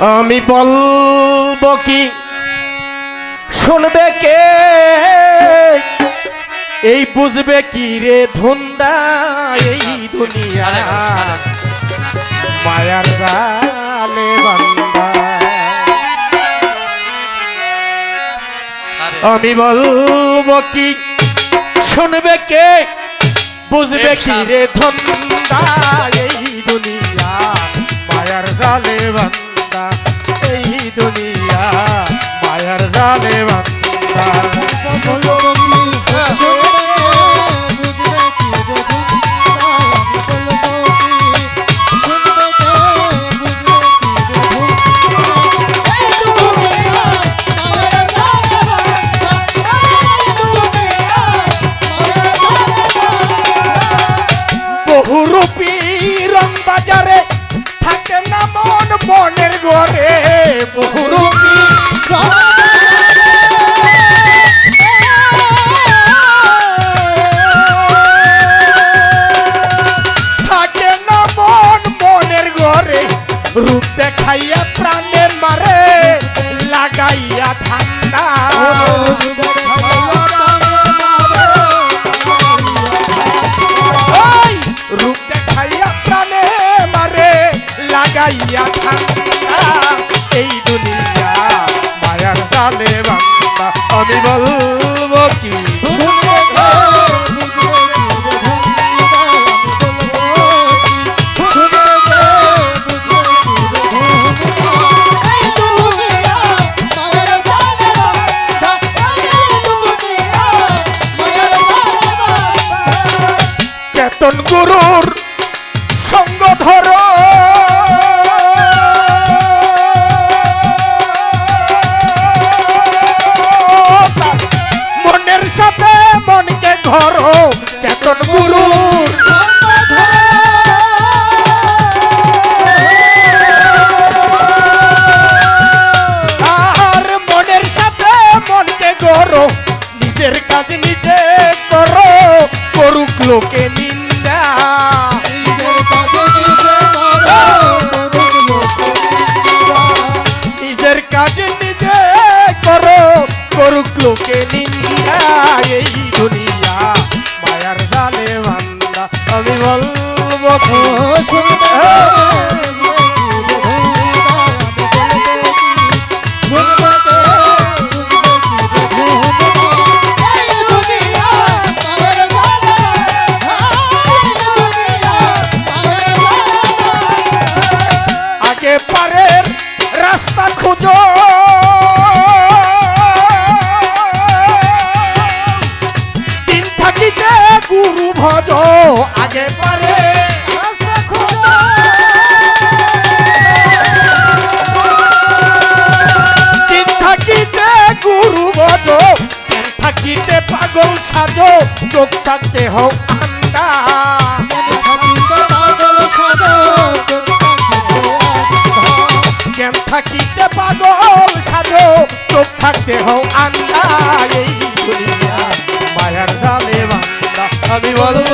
আমি বলব কি? শুনবে কে? এই বুঝবে কি রে ধন্দা এই দুনিয়া। মায়ার জালে বান্দা। আমি বলব কি? শুনবে কে? বুঝবে কি রে ধন্দা এই দুনিয়া? মায়ার জালে বান্দা। দুনিয়া মায়ার জালে বান্দা বহুরূপী রং বাজারে থাকে না মন মনের ঘরে। রূপ দেখাইয়া প্রাণে মারে, লাগাইয়া ঠান্ডা। রূপ দেখাইয়া প্রাণে মারে, লাগাইয়া ঠান্ডা। এই দুনিয়া মায়ার জালে বান্দা আমি বলব কি? সঙ্গ ধর মনের সাথে মনকে ঘর চেতন গুরুর আর মনের সাথে গরো কাজ নিজে করো করুক লোকে নিন্দা এই দুনিয়া মায়ার জালে বান্দা আমি বলব কি? ভজ আগে পারে। দিন থাকিতে গুরু দিন থাকিতে পাগল সাজো চোখ থাকতে আন্দা জ্ঞান থাকিতে পাগল সাজো চোখ থাকতে হও আন্দা এই দুনিয়া আমি বলব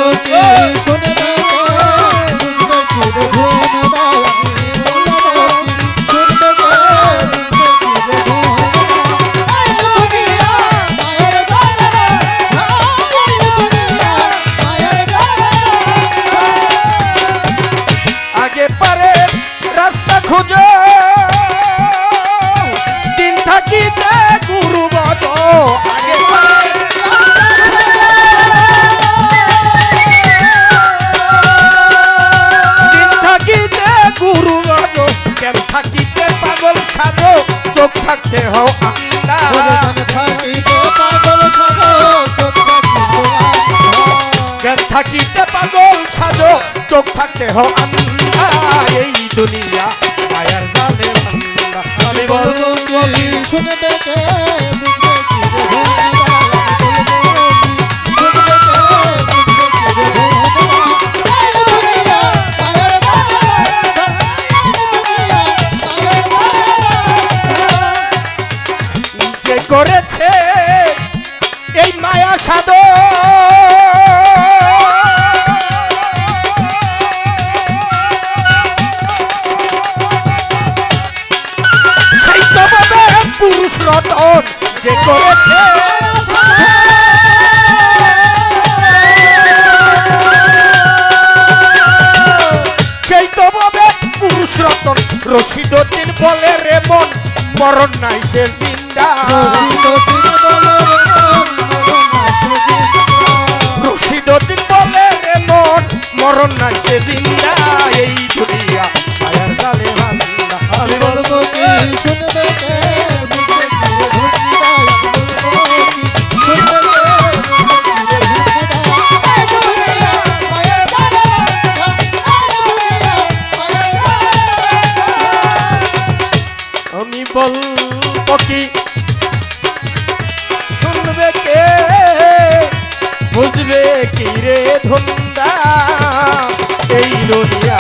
থাকিতে পাগল সাজো চোখ থাকতে হও আন্দা জ্ঞান থাকিতে পাগল সাজো চোখ থাকতে হো আন্দা এই দুনিয়া মায়ার জালে আমি বলব যে এই মায়া সাধো পুরুষ রতন, যে করেছে। সেই রশিদুদ্দিন বলে রে মন মরণ নাই সে জিন্দা। রশিদুদ্দিন নাই জিন্দা এই দুনিয়া। মায়ার জালে হান্দা আমি বলব কি? শুনবে বুঝবে কি? রে ধুনিয়া আমি বলব কি? শুনবে কে? বুঝবে কি রে এই দুনিয়া